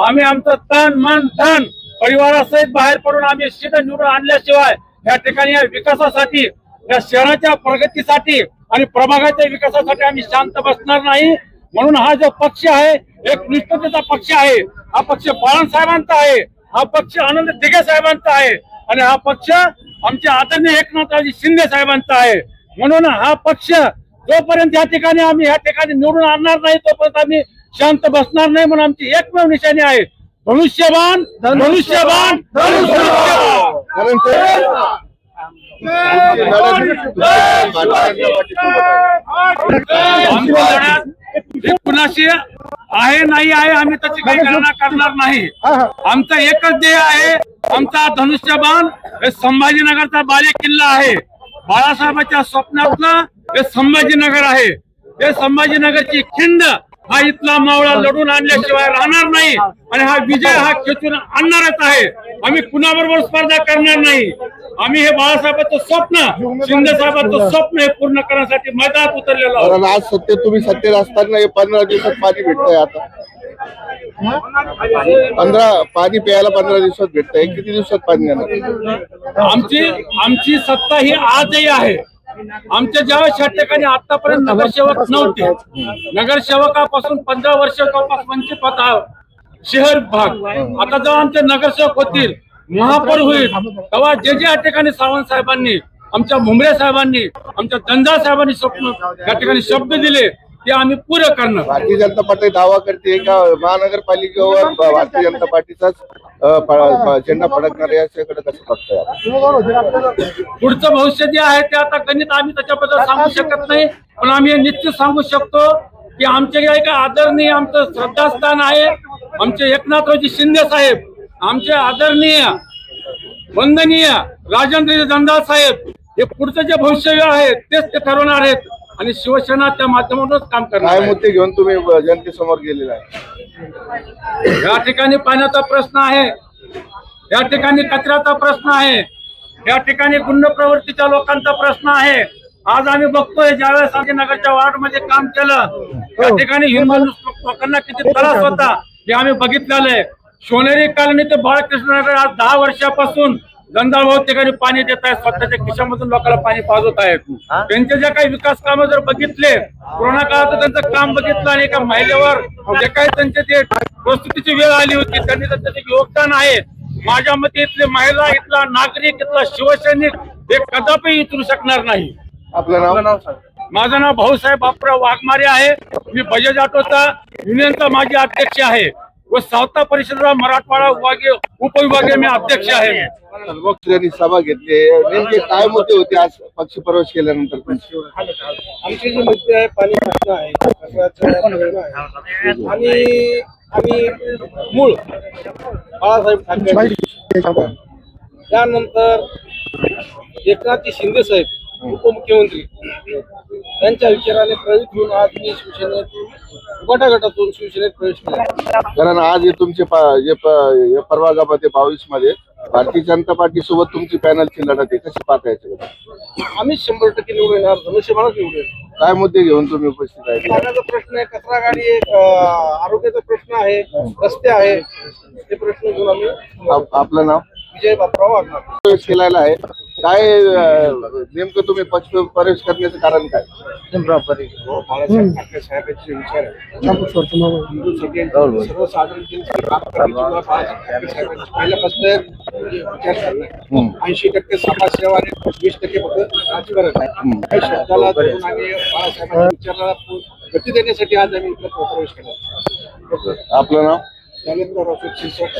आम्ही आमचं तन मन धन परिवारासहित बाहेर पडून आम्ही सिद्ध निवडून आणल्याशिवाय या ठिकाणी या विकासासाठी या शहराच्या प्रगतीसाठी आणि प्रभागाच्या विकासासाठी आम्ही शांत बसणार नाही. म्हणून हा जो पक्ष आहे एक निष्ठतेचा पक्ष आहे. हा पक्ष बाळासाहेबांचा आहे. हा पक्ष आनंद दिघे साहेबांचा आहे. आणि हा पक्ष आमचे आदरणीय एकनाथरावजी शिंदे साहेबांचा आहे. म्हणून हा पक्ष जोपर्यंत या ठिकाणी आम्ही या ठिकाणी निवडून आणणार नाही तोपर्यंत आम्ही शांत बसणार नाही म्हणून आमची एकमेव निशाणी आहे. धनुष्यबाण धनुष्यबाण कुणाशी आहे नाही आहे आम्ही त्याची काही गणना करणार नाही. आमचा एकच ध्येय आहे आमचा धनुष्यबाण हे संभाजीनगरचा बाले किल्ला आहे. बाळासाहेबांच्या स्वप्नातलं हे संभाजीनगर आहे. हे संभाजीनगरची खिंड हा इथला मावळा लढून आणल्याशिवाय राहणार नाही. आणि हा विजय हा खेचून आणणारच आहे. आम्ही कुणाबरोबर स्पर्धा करणार नाही. आम्ही हे बाळासाहेबांचं स्वप्न शिंदे साहेबांचं स्वप्न हे पूर्ण करण्यासाठी मैदानात उतरलेलो आहोत. कारण आज सत्य तुम्ही सत्तेत असताना हे पंधरा दिवसात पाणी भेटतंय आता. पंधरा पाणी प्यायला पंधरा दिवसात भेटतंय. किती दिवसात पाणी आमची आमची सत्ता ही आजही आहे. आमच्या ज्यावेळेस या ठिकाणी आतापर्यंत नगरसेवक नव्हते नगरसेवकापासून पंधरा वर्ष जवळपास वंचित होता शहर भाग. आता जेव्हा आमचे नगरसेवक होतील महापौर होईल तेव्हा जे जे या ठिकाणी सावंत साहेबांनी आमच्या मुंबरे साहेबांनी आमच्या दंदा साहेबांनी स्वप्न या ठिकाणी शब्द दिले ते आम्ही पुरे करणार भारतीय जनता पार्टी दावा करते का महानगरपालिकेवर भारतीय जनता पार्टीचाच अं, प- प- झेंडा फडकणार याच्याकडे कसं बघताय आपण? पुढचं भविष्य जे आहे ते आता गणित आम्ही त्याच्याबद्दल सांगू शकत नाही पण आम्ही हे निश्चित सांगू शकतो की आमचे जे काही आदरणीय आमचं श्रद्धास्थान आहे आमचे एकनाथरावजी शिंदे साहेब आमचे आदरणीय वंदनीय राजेंद्र दंडाल साहेब हे पुढचं जे भविष्य आहे तेच ते ठरवणार आहेत आणि शिवसेना त्या माध्यमातूनच काम करणार काय आहे. मुद्दे घेऊन तुम्ही जनतेसमोर गेलेला आहे? या ठिकाणी पाण्याचा प्रश्न आहे. या ठिकाणी कचऱ्याचा प्रश्न आहे. या ठिकाणी गुंड प्रवृत्तीच्या लोकांचा प्रश्न आहे. आज आम्ही बघतोय ज्यावेळेस आम्ही नगरच्या वार्डमध्ये काम केलं त्या ठिकाणी हिंदू लोकांना किती त्रास होता हे आम्ही बघितलेलं आहे. सोनेरी कॉलनी ते बाळकृष्ण नगर आज दहा वर्षापासून गंधा भाऊ ठिकाणी पाणी देत आहेत. स्वतःच्या खिशामधून लोकांना पाणी पाजत आहेत. त्यांचे जे काही विकास कामं जर बघितले कोरोना काळात त्यांचं काम बघितलं आणि एका महिलेवर जे काही त्यांचे ते प्रस्तुतीची वेळ आली होती त्यांनी त्यांचं जे योगदान आहे. माझ्या मते इथले महिला इथला नागरिक इथला शिवसैनिक हे कदापि विचारू शकणार नाही. आपलं नाव? माझं नाव भाऊसाहेब बापराव वाघमारे आहे. मी बजाज ऑटोचा युनियनचा माजी अध्यक्ष आहे. व सावता परिषदेचा मराठवाडा विभागीय उपविभागीय मी अध्यक्ष आहे. त्यांनी सभा घेतली नेमके काय मुद्दे होते आज पक्ष प्रवेश केल्यानंतर? आमचे जे मुद्दे आहे पाणी प्रश्न आहे कचऱ्याचा प्रश्न आहे. आणि आम्ही मूळ बाळासाहेब ठाकरे त्यानंतर एकनाथजी शिंदे साहेब उपमुख्यमंत्री यांच्या विचाराने प्रेरित होऊन आज मी शिवसेनेतून गटागटातून शिवसेनेत प्रवेश केला. कारण आज हे तुमचे पा- जे प- हे प्रभागामध्ये बावीसमध्ये भारतीय जनता पार्टी सोबत तुमची पॅनलची लढत आहे. कशी पाहता याच्याकडे? आम्ही शंभर टक्के निवडून येणार. धनुष्यबाणच निवडून येणार. काय मुद्दे घेऊन तुम्ही उपस्थित आहे पाण्याचा प्रश्न आहे कचरा गाडी आहे अं, आरोग्याचा प्रश्न आहे रस्ते आहे ते प्रश्न घेऊन आम्ही आप- आपलं नाव? विजय बापराव प्रवेश केलेला आहे. काय अं, नेमकं तुम्ही पक्ष प्रवेश करण्याचं कारण काय? बाळासाहेब ठाकरे साहेबांचे विचार आहे हिंदू सगळ्यांचे सर्वसाधारण जनतेचे काम करण्याची मुळात बाळासाहेब ठाकरे साहेबांची पहिल्यापासून विचार करणार ऐंशी टक्के समाजसेवा आणि वीस टक्के फक्त राजकारण आहे काही शब्दाला धरून आणि बाळासाहेबांच्या विचाराला गती देण्यासाठी आज आम्ही इकडे प्रवेश केला. आपलं नाव? त्यानंतर अशोक शिरसाट